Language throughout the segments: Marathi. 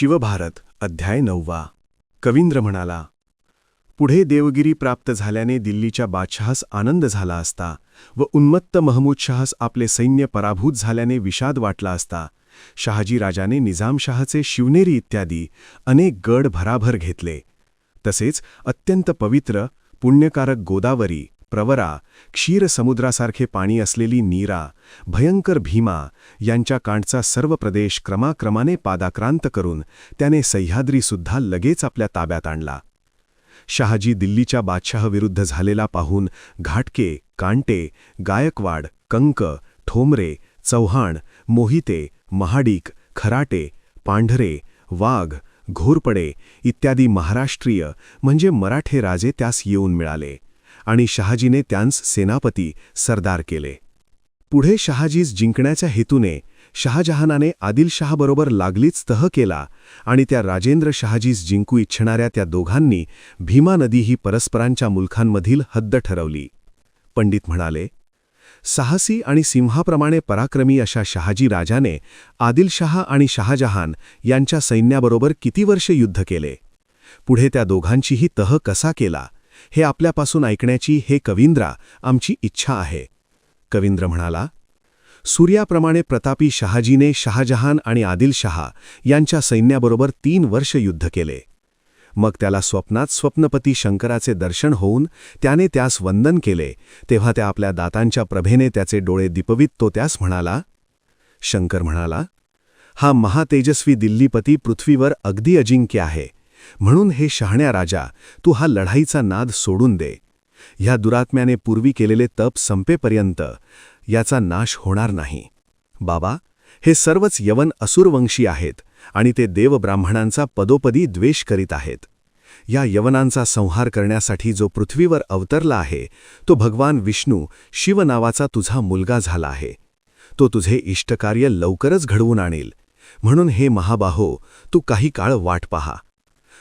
शिवभारत अध्याय नववा. कवींद्र म्हणाला पुढे देवगिरी प्राप्त झाल्याने दिल्लीच्या बादशहास आनंद झाला असता व उन्मत्त महमूदशहास आपले सैन्य पराभूत झाल्याने विषाद वाटला असता शहाजी राजाने निजामशाहचे शिवनेरी इत्यादी अनेक गड भराभर घेतले. तसेच अत्यंत पवित्र पुण्यकारक गोदावरी प्रवरा क्षीरसमुद्रासारखे पाणी असलेली नीरा भयंकर भीमा यांच्या कांडचा सर्व प्रदेश क्रमाक्रमाने पादाक्रांत करून त्याने सह्याद्रीसुद्धा लगेच आपल्या ताब्यात आणला. शहाजी दिल्लीच्या बादशहाविरुद्ध झालेला पाहून घाटके कांटे गायकवाड कंक ठोमरे चव्हाण मोहिते महाडिक खराटे पांढरे वाघ घोरपडे इत्यादी महाराष्ट्रीय म्हणजे मराठे राजे त्यास येऊन मिळाले. आणि शहाजीने त्यांस सेनापती सरदार केले. पुढे शहाजीस जिंकण्याच्या हेतूने शहाजहानाने आदिलशहाबरोबर लागलीच तह केला आणि त्या राजेंद्र शहाजीस जिंकू इच्छिणाऱ्या त्या दोघांनी भीमा नदी ही परस्परांच्या मुलखांमधील हद्द ठरवली. पंडित म्हणाले साहसी आणि सिंहाप्रमाणे पराक्रमी अशा शहाजी राजाने आदिलशहा आणि शहाजहान यांच्या सैन्याबरोबर किती वर्ष युद्ध केले? पुढे त्या दोघांचीही तह कसा केला? हे आपल्यापासून ऐकण्याची हे कवींद्रा आमची इच्छा आहे. कवींद्र म्हणाला सूर्याप्रमाणे प्रतापी शहाजीने शहाजहान आणि आदिलशहा यांच्या सैन्याबरोबर तीन वर्ष युद्ध केले. मग त्याला स्वप्नात स्वप्नपती शंकराचे दर्शन होऊन त्याने त्यास वंदन केले तेव्हा त्या आपल्या दातांच्या प्रभेने त्याचे डोळे दिपवित तो त्यास म्हणाला शंकर म्हणाला हा महातेजस्वी दिल्लीपती पृथ्वीवर अगदी अजिंक्य आहे. म्हणून हे शहाण्या राजा तू हा लढाईचा नाद सोडून दे. ह्या दुरात्म्याने पूर्वी केलेले तप संपेपर्यंत याचा नाश होणार नाही. बाबा हे सर्वच यवन असुरवंशी आहेत आणि ते देवब्राह्मणांचा पदोपदी द्वेष करीत आहेत. या यवनांचा संहार करण्यासाठी जो पृथ्वीवर अवतरला आहे तो भगवान विष्णू शिव नावाचा तुझा मुलगा झाला आहे. तो तुझे इष्टकार्य लवकरच घडवून आणील. म्हणून हे महाबाहो तू काही काळ वाट पहा.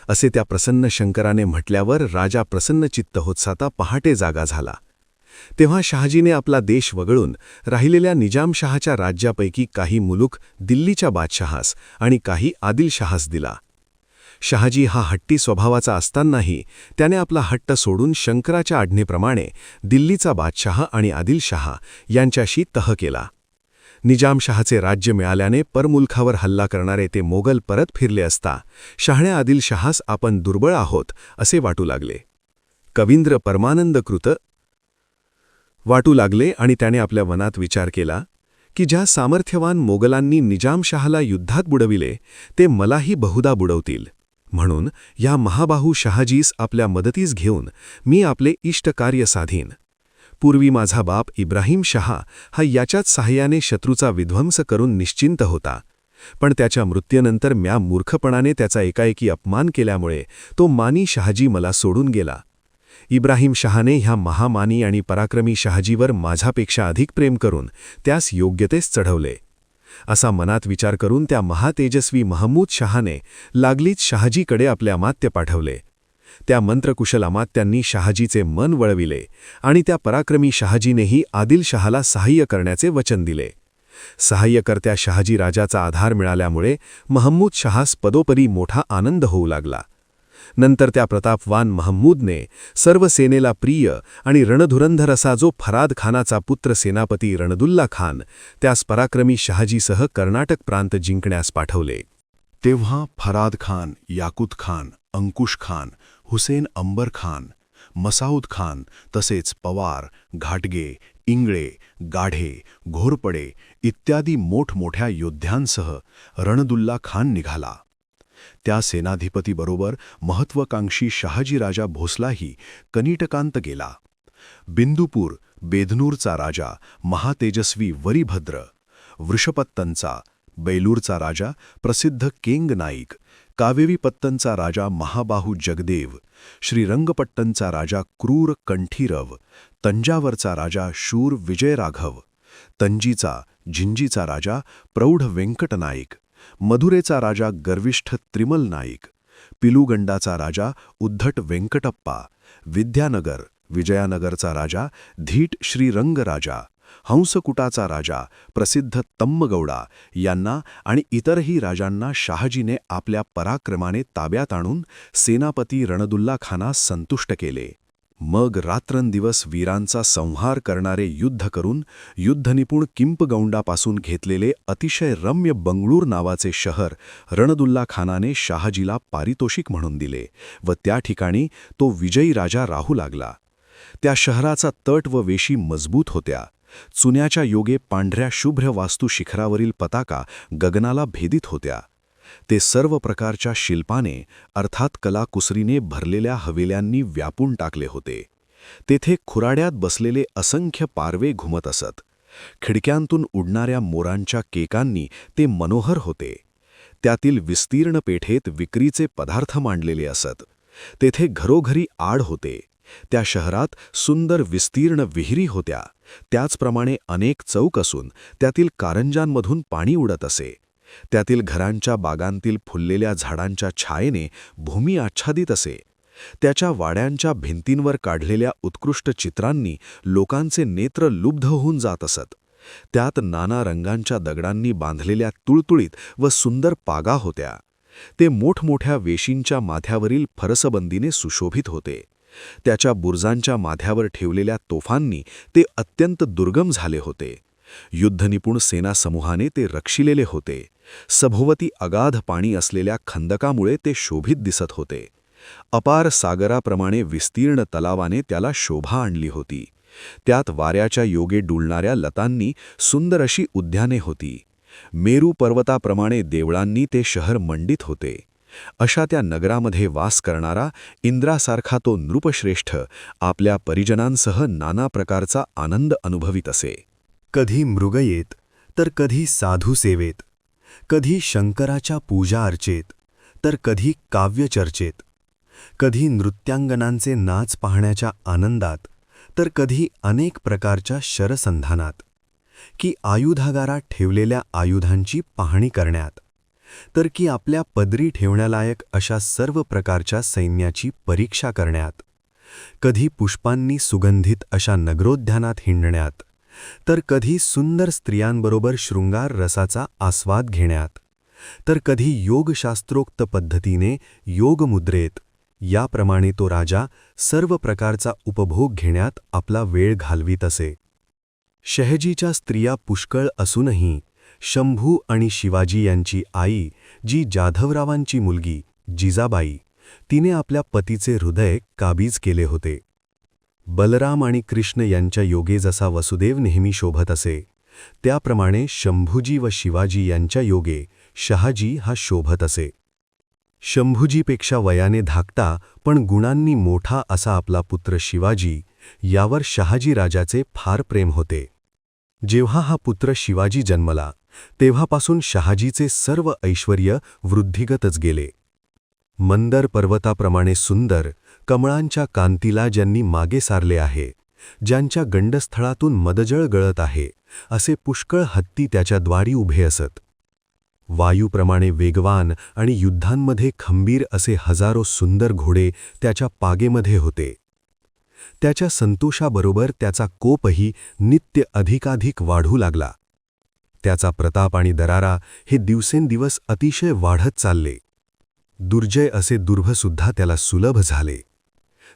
असे त्या प्रसन्न शंकराने म्हटल्यावर राजा प्रसन्नचित्त होतसाता पहाटे जागा झाला. तेव्हा शहाजीने आपला देश वगळून राहिलेल्या निजामशहाच्या राज्यापैकी काही मुलूक दिल्लीच्या बादशहास आणि काही आदिलशहास दिला. शहाजी हा हट्टी स्वभावाचा असतानाही त्याने आपला हट्ट सोडून शंकराच्या आज्ञेप्रमाणे दिल्लीचा बादशहा आणि आदिलशहा यांच्याशी तह केला. निजामशहाचे राज्य मिळाल्याने परमुलखावर हल्ला करणारे ते मोगल परत फिरले असता शहाण्या आदिलशहास आपण दुर्बळ आहोत असे वाटू लागले. कवींद्र परमानंदकृत वाटू लागले आणि त्याने आपल्या वनात विचार केला की ज्या सामर्थ्यवान मोगलांनी निजामशहाला युद्धात बुडविले ते मलाही बहुदा बुडवतील. म्हणून या महाबाहू शहाजीस आपल्या मदतीस घेऊन मी आपले इष्टकार्य साधीन. पूर्वी माझा बाप इब्राहिम शहा हा याच्याच सहाय्याने शत्रूचा विध्वंस करून निश्चिंत होता. पण त्याच्या मृत्यूनंतर म्या मूर्खपणाने त्याचा एकाएकी अपमान केल्यामुळे तो मानी शहाजी मला सोडून गेला. इब्राहिम शहाने ह्या महामानी आणि पराक्रमी शहाजीवर माझ्यापेक्षा अधिक प्रेम करून त्यास योग्यतेस चढवले. असा मनात विचार करून त्या महातेजस्वी महमूद शहाने लागलीच शहाजीकडे आपले अमात्य पाठवले. त्या मंत्रकुशल अमात्यांनी शहाजीचे मन वळविले आणि त्या पराक्रमी शहाजीनेही आदिलशहाला सहाय्य करण्याचे वचन दिले. सहाय्यकर्त्या शहाजी राजाचा आधार मिळाल्यामुळे महम्मूद शहास पदोपरी मोठा आनंद होऊ लागला. नंतर त्या प्रतापवान महमूदने सर्व सेनेला प्रिय आणि रणधुरंधर असा जो फराद खानाचा पुत्र सेनापती रणदुल्ला खान त्यास पराक्रमी शहाजीसह कर्नाटक प्रांत जिंकण्यास पाठवले. तेव्हा फराद खान याकूत खान अंकुश खान हुसेन अंबर खान मसाऊद खान तसेच पवार घाटगे इंगळे गाढे घोरपडे इत्यादी मोठमोठ्या योद्ध्यांसह रणदुल्ला खान निघाला. त्या सेनाधिपतीबरोबर महत्त्वाकांक्षी शहाजीराजा भोसलाही कनिटकांत गेला. बिंदुपूर बेधनूरचा राजा महातेजस्वी वरिभद्र वृषपत्तनचा बैलूरचा राजा प्रसिद्ध केंग नाईक कावेरीपत्तनचा राजा महाबाहू जगदेव श्रीरंगपट्टनचा राजा क्रूर कंठीरव तंजावरचा राजा शूर विजयराघव तंजीचा झिंजीचा राजा प्रौढ व्यंकटनाईक मधुरेचा राजा गर्विष्ठ त्रिमल नाईक पिलुगंडाचा राजा उद्धट व्यंकटप्पा विद्यानगर विजयानगरचा राजा धीट श्रीरंगराजा हंसकुटाचा राजा प्रसिद्ध तम्मगौडा यांना आणि इतरही राजांना शहाजीने आपल्या पराक्रमाने ताब्यात आणून सेनापती रणदुल्ला खाना संतुष्ट केले. मग रात्रंदिवस वीरांचा संहार करणारे युद्ध करून युद्धनिपुण किंपगौंडापासून घेतलेले अतिशय रम्य बंगळूर नावाचे शहर रणदुल्ला खानाने शहाजीला पारितोषिक म्हणून दिले व त्या ठिकाणी तो विजयी राजा राहू लागला. त्या शहराचा तट व वेशी मजबूत होत्या. चुन्याच्या योगे पांढऱ्या शुभ्र वास्तू शिखरावरील पताका गगनाला भेदित होत्या. ते सर्व प्रकारच्या शिल्पाने अर्थात कलाकुसरीने भरलेल्या हवेल्यांनी व्यापून टाकले होते. तेथे खुराड्यात बसलेले असंख्य पारवे घुमत असत. खिडक्यांतून उडणाऱ्या मोरांच्या केकांनी ते मनोहर होते. त्यातील विस्तीर्ण पेठेत विक्रीचे पदार्थ मांडलेले असत. तेथे घरोघरी आड होते. त्या शहरात सुंदर विस्तीर्ण विहिरी होत्या. त्याचप्रमाणे अनेक चौक असून त्यातील कारंजांमधून पाणी उडत असे. त्यातील घरांच्या बागांतील फुललेल्या झाडांच्या छायेने भूमी आच्छादित असे. त्याच्या वाड्यांच्या भिंतींवर काढलेल्या उत्कृष्ट चित्रांनी लोकांचे नेत्र लुब्ध होऊन जात असत. त्यात नाना रंगांच्या दगडांनी बांधलेल्या तुळतुळीत व सुंदर पागा होत्या. ते मोठमोठ्या वेशींच्या माथ्यावरील फरसबंदीने सुशोभित होते. त्याच्या बुरजांच्या माथ्यावर ठेवलेल्या तोफांनी ते अत्यंत दुर्गम झाले होते. युद्धनिपुण सेनासमूहाने ते रक्षिलेले होते. सभोवती अगाध पाणी असलेल्या खंदकामुळे ते शोभित दिसत होते. अपार सागराप्रमाणे विस्तीर्ण तलावाने त्याला शोभा आणली होती. त्यात वाऱ्याच्या योगे डुलणाऱ्या लतांनी सुंदर अशी उद्याने होती. मेरू पर्वताप्रमाणे देवळांनी ते शहर मंडित होते. अशा त्या नगरामध्ये वास करणारा इंद्रासारखा तो नृपश्रेष्ठ आपल्या परिजनांसह नाना प्रकारचा आनंद अनुभवित असे. कधी मृग येत तर कधी साधू सेवेत. कधी शंकराच्या पूजा अर्चेत तर कधी काव्यचर्चेत कधी नृत्यांगनांचे नाच पाहण्याच्या आनंदात तर कधी अनेक प्रकारच्या शरसंधानात. की आयुधागारात ठेवलेल्या आयुधांची पाहणी करण्यात. तर की आपल्या पदरी ठेवण्यालायक अशा सर्व प्रकारच्या सैन्याची परीक्षा करण्यात. कधी पुष्पांनी सुगंधित अशा नगरोद्यानात हिंडण्यात. तर कधी सुंदर स्त्रियांबरोबर शृंगार रसाचा आस्वाद घेण्यात. तर कधी योगशास्त्रोक्त पद्धतीने योगमुद्रेत याप्रमाणे तो राजा सर्व प्रकारचा उपभोग घेण्यात आपला वेळ घालवीत असे. शहजीच्या स्त्रिया पुष्कळ असूनही शंभू आणि शिवाजी यांची आई जी जाधवरावांची मुलगी जिजाबाई तिने आपल्या पतीचे हृदय काबीज केले होते. बलराम आणि कृष्ण यांच्या योगे जसा वसुदेव नेहमी शोभत असे त्याप्रमाणे शंभूजी व शिवाजी यांच्या योगे शहाजी हा शोभत असे. शंभूजीपेक्षा वयाने धाकटा पण गुणांनी मोठा असा आपला पुत्र शिवाजी यावर शहाजी राजाचे फार प्रेम होते. जेव्हा हा पुत्र शिवाजी जन्मला तेव्हापासून शहाजीचे सर्व ऐश्वर्य वृद्धिगतच गेले. मंदर पर्वताप्रमाणे सुंदर कमळांच्या कांतीला ज्यांनी मागे सारले आहे ज्यांच्या गंडस्थळातून मदजळ गळत आहे असे पुष्कळ हत्ती त्याच्या द्वारी उभे असत. वायूप्रमाणे वेगवान आणि युद्धांमध्ये खंबीर असे हजारो सुंदर घोडे त्याच्या पागेमध्ये होते. त्याच्या संतोषाबरोबर त्याचा कोपही नित्य अधिकाधिक वाढू लागला. त्याचा प्रताप आणि दरारा हे दिवसेंदिवस अतिशय वाढत चालले. दुर्जय असे दुर्भसुद्धा त्याला सुलभ झाले.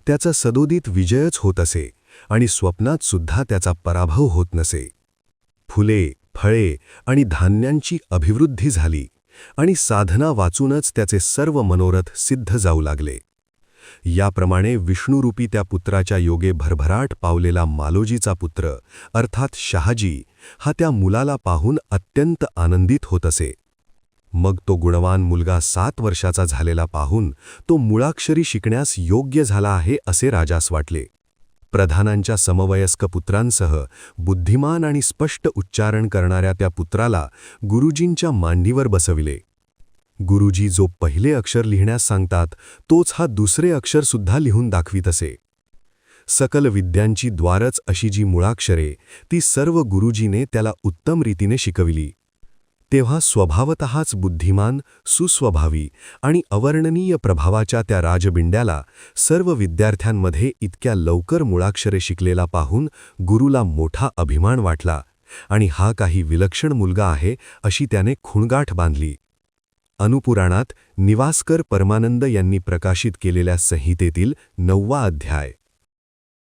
त्याचा सदोदित विजयच होत असे आणि स्वप्नात सुद्धा त्याचा पराभव होत नसे. फुले फळे आणि धान्यांची अभिवृद्धी झाली आणि साधना वाचूनच त्याचे सर्व मनोरथ सिद्ध जाऊ लागले. याप्रमाणे विष्णुरूपी त्या पुत्राच्या योगे भरभराट पावलेला मालोजीचा पुत्र अर्थात शहाजी हा त्या मुलाला पाहून अत्यंत आनंदित होत असे. मग तो गुणवान मुलगा सात वर्षाचा झालेला पाहून तो मुळाक्षरी शिकण्यास योग्य झाला आहे असे राजास वाटले. प्रधानांच्या समवयस्क पुत्रांसह बुद्धिमान आणि स्पष्ट उच्चारण करणाऱ्या त्या पुत्राला गुरुजींच्या मांडीवर बसविले. गुरुजी जो पहिले अक्षर लिहिण्यास सांगतात तोच हा दुसरे अक्षरसुद्धा लिहून दाखवीत असे. सकल विद्यांची द्वारच अशी जी मुळाक्षरे ती सर्व गुरुजीने त्याला उत्तम रीतीने शिकविली. तेव्हा स्वभावतःच बुद्धिमान सुस्वभावी आणि अवर्णनीय प्रभावाच्या त्या राजबिंड्याला सर्व विद्यार्थ्यांमध्ये इतक्या लवकर मुळाक्षरे शिकलेला पाहून गुरुला मोठा अभिमान वाटला आणि हा काही विलक्षण मुलगा आहे अशी त्याने खुणगाठ बांधली. अनुपुराणात निवासकर परमानंद यांनी प्रकाशित केलेल्या संहितेतील नववा अध्याय.